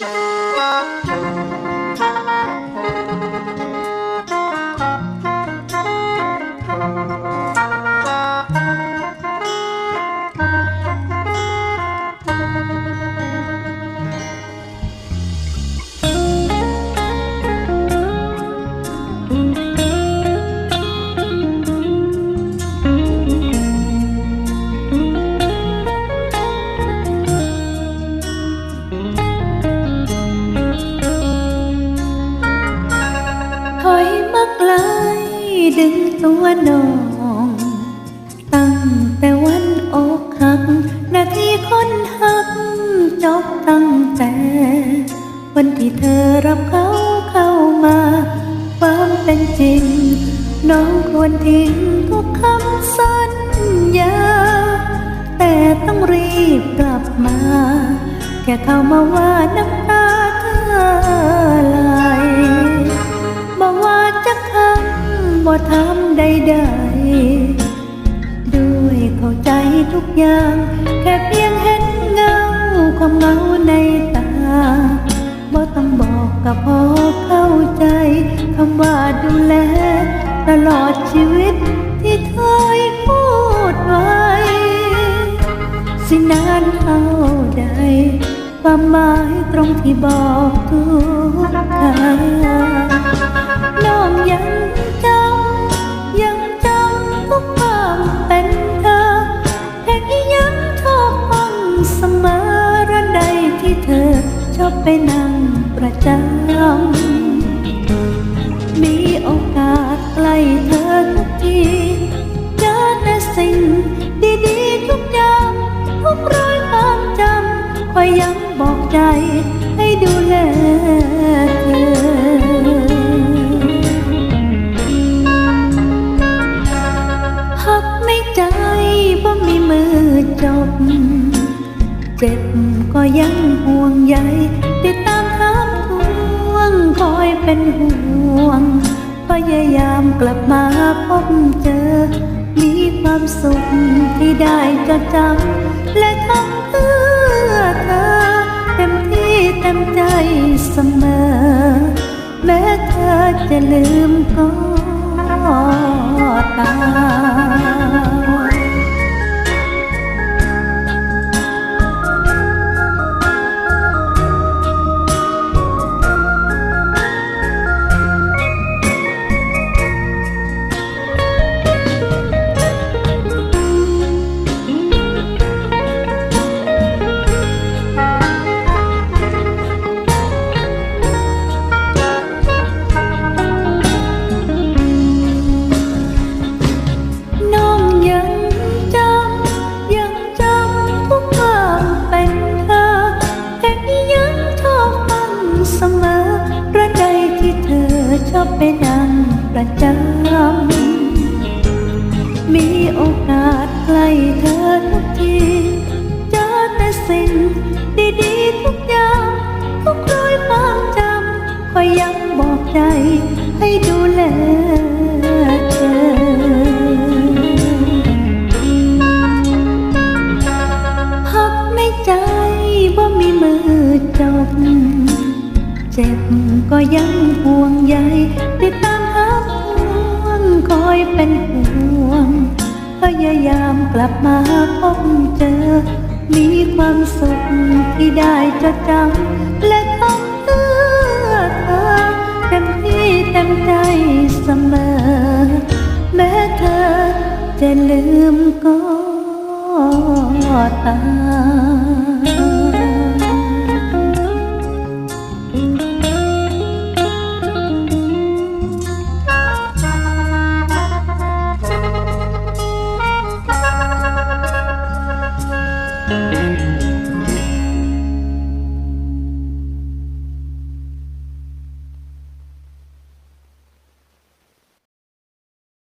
ถ อยมาไกลดึงตัวน้อง ตั้งแต่วันอกหัก นาทีคนหักจบตั้งแต่ วันที่เธอรับเขาเข้ามาความเป็นจริง น้องควรทิ้งทุกคำสัญญา แต่ต้องรีบกลับมา แค่เข้ามาว่าน้ำ บ่ทำใดๆด้วยเข้าใจทุกอย่าง แค่เพียงเห็นเงาความเงาในตาบ่ต้องบอกก็พอเข้าใจคำว่าดูแล ตลอดชีวิตที่เคยพูดไว้ สินานเท่าใดความหมายตรงที่บอกทุกคำน้อง ที่เธอชอบไปนั่งประจำ มีโอกาสใกล้เธอทุกทีเจอแต่สิ่งดีๆทุกอย่างทุกรอยความจำคอยย้ำบอกใจให้ดูแลเธอหักไม่ใจบ่มีมือจบ เจ็บก็ยังห่วงใยติดตามถามทวงคอยเป็นห่วง พยายามกลับมาพบเจอ มีความสุขที่ได้จดจำและทำเพื่อเธอ เต็มที่เต็มใจเสมอ แม้เธอจะลืมก็ตาม ชอบไปนั่งประจำ มีโอกาสใกล้เธอทุกที เจอแต่สิ่งดีๆทุกอย่างทุกรอยความจำคอยย้ำบอกใจให้ดูแลเธอหักไม่ใจบ่มีมือจบ เจ็บก็ยังห่วง ใยติดตามหาห่วงคอยเป็นห่วงพยายามกลับมาพบเจอ มีความสุขที่ได้จดจำและทำเพื่อเธอเต็มที่เต็มใจเสมอ แม้เธอจะลืมก็ตาม